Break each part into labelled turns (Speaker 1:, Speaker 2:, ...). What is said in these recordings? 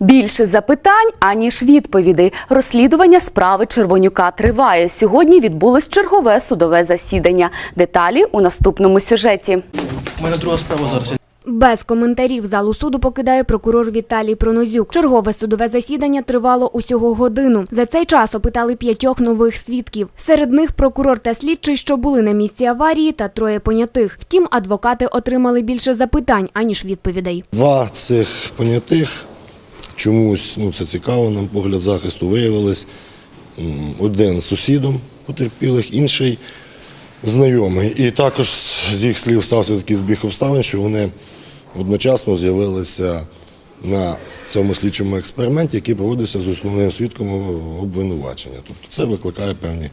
Speaker 1: Більше запитань аніж відповідей. Розслідування справи Червонюка триває. Сьогодні відбулось чергове судове засідання. Деталі у наступному сюжеті.
Speaker 2: У мене друга справа зараз.
Speaker 3: Без коментарів залу суду покидає прокурор Віталій Пронозюк. Чергове судове засідання тривало усього годину. За цей час опитали п'ятьох нових свідків. Серед них прокурор та слідчий, що були на місці аварії, та троє понятих. Втім, адвокати отримали більше запитань аніж відповідей.
Speaker 4: Два цих понятих чомусь, ну це цікаво, на погляд захисту виявились. м, Один сусідом потерпілих, інший знайомий. І також з їх слів стався такий збіг обставин, що вони одночасно з'явилися на цьому слідчому експерименті, який проводився з основним свідком обвинувачення. Тобто це викликає певні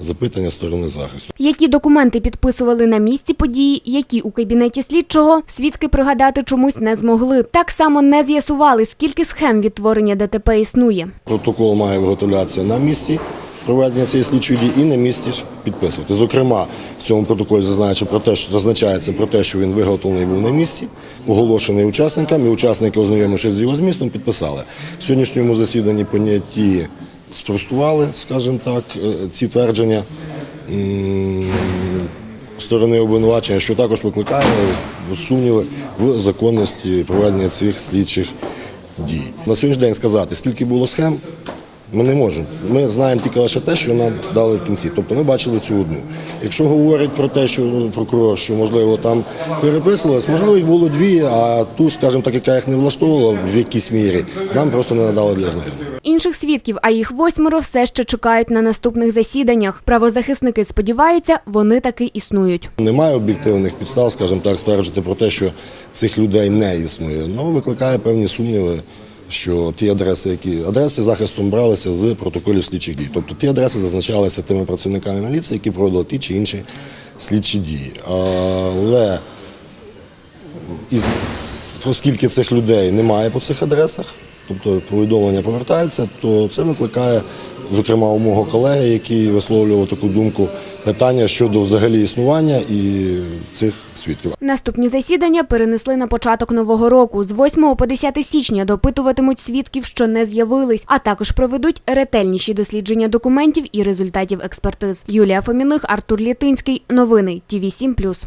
Speaker 4: запитання сторони захисту.
Speaker 3: Які документи підписували на місці події, які у кабінеті слідчого, свідки пригадати чомусь не змогли. Так само не з'ясували, скільки схем відтворення ДТП існує.
Speaker 4: Протокол має виготовлятися на місці проведення цієї слідчої дії і на місці підписувати. Зокрема, в цьому протоколі зазначається про те, що зазначається про те, що він виготовлений був на місці, оголошений учасникам, і учасники, ознайомившись з його змістом, підписали. В сьогоднішньому засіданні поняті спростували, скажімо так, е, ці твердження. Сторони обвинувачення, що також викликає сумніви в законності проведення цих слідчих дій. На сьогоднішній день сказати, скільки було схем, ми не можемо. Ми знаємо тільки лише те, що нам дали в кінці. Тобто ми бачили цю одну. Якщо говорять про те, що ну, прокурор, що можливо там переписувалось, можливо, їх було дві, а ту, скажімо так, яка їх не влаштовувала в якійсь мірі, нам просто не надали для знайомства.
Speaker 3: Інших свідків, а їх восьмеро, все ще чекають на наступних засіданнях. Правозахисники сподіваються, вони таки існують.
Speaker 4: Немає об'єктивних підстав, скажімо так, стверджувати про те, що цих людей не існує. Ну, викликає певні сумніви, що ті адреси, які адреси захистом бралися з протоколів слідчих дій. Тобто ті адреси зазначалися тими працівниками міліції, які проводили ті чи інші слідчі дії. Але із, оскільки цих людей немає по цих адресах, тобто повідомлення повертаються, то це викликає, зокрема, у мого колеги, який висловлював таку думку, питання щодо взагалі існування і цих свідків.
Speaker 3: Наступні засідання перенесли на початок нового року. З 8 по 10 січня допитуватимуть свідків, що не з'явились, а також проведуть ретельніші дослідження документів і результатів експертиз. Юлія Фоміних, Артур Літинський. Новини ТІВІ 7+.